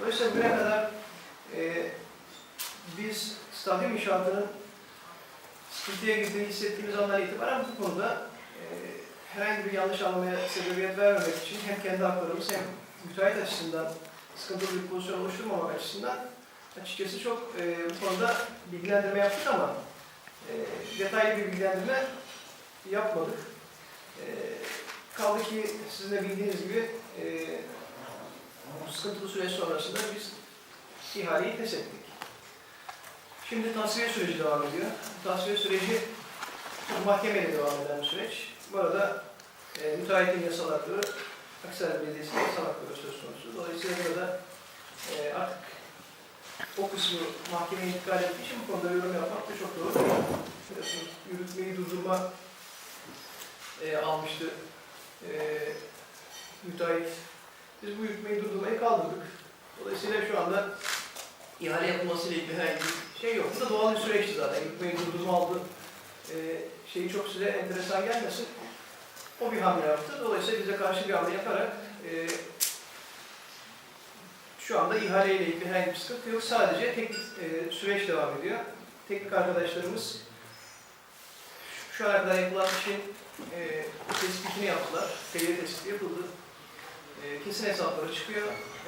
Dolayısıyla bugüne kadar e, biz stadyum inşaatının sıkıntıya girdiğini hissettiğimiz andan itibaren bu konuda e, herhangi bir yanlış anlamaya sebebiyet vermemek için hem kendi haklarımız hem müteahhit açısından sıkıntılı bir pozisyon oluşturmamak açısından açıkçası çok e, bu konuda bilgilendirme yaptık ama e, detaylı bir bilgilendirme yapmadık. E, kaldı ki sizin de bildiğiniz gibi e, bu sıkıntılı süreç sonrasında biz ihaleyi pes ettik. Şimdi tasfiye süreci devam ediyor. Tasfiye süreci mahkemeyle devam eden bir süreç. Bu arada e, müteahhitin yasal hakları, Aksaray Belediyesi'nin yasal hakları söz konusu. Dolayısıyla burada e, artık o kısmı mahkemeye intikal ettiği için bu konuda yorum yapmak da çok doğru değil. Biliyorsunuz yürütmeyi durdurma e, almıştı e, müteahhit. Biz bu yürütmeyi durdurmayı kaldırdık. Dolayısıyla şu anda ihale yapılmasıyla ilgili herhangi bir şey yok. Bu da doğal bir süreçti zaten. Yürütmeyi durdurma aldı. E, şeyi çok size enteresan gelmesin. O bir hamle yaptı. Dolayısıyla bize karşı bir hamle yaparak e, şu anda ihaleyle ilgili herhangi bir sıkıntı yok. Sadece teknik e, süreç devam ediyor. Teknik arkadaşlarımız şu ana kadar yapılan işin e, tespitini yaptılar. Seviye tespiti yapıldı. E, kesin hesapları çıkıyor.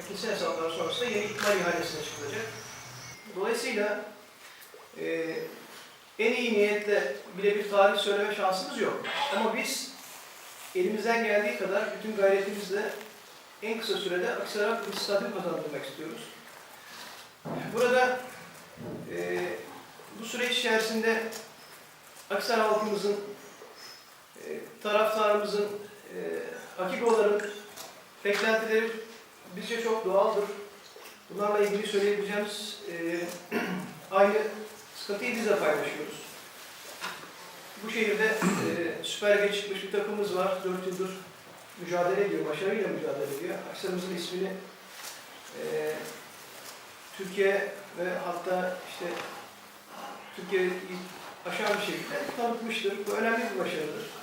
Kesin hesaplar sonrasında yeni ihtimal ihalesine çıkılacak. Dolayısıyla e, en iyi niyetle bile bir tarih söyleme şansımız yok. Ama biz elimizden geldiği kadar bütün gayretimizle en kısa sürede Aksaray bir stadyum kazandırmak istiyoruz. Burada e, bu süreç içerisinde Aksaray halkımızın, e, taraftarımızın, e, Akikoların beklentileri bizce çok doğaldır. Bunlarla ilgili söyleyebileceğimiz e, aynı sıkıntıyı biz de paylaşıyoruz. Bu şehirde e, Süper Lig'e bir takımımız var. 4 yıldır mücadele ediyor, başarıyla mücadele ediyor. Aksarımızın ismini e, Türkiye ve hatta işte Türkiye'yi aşan bir şekilde tanıtmıştır. Bu önemli bir başarıdır.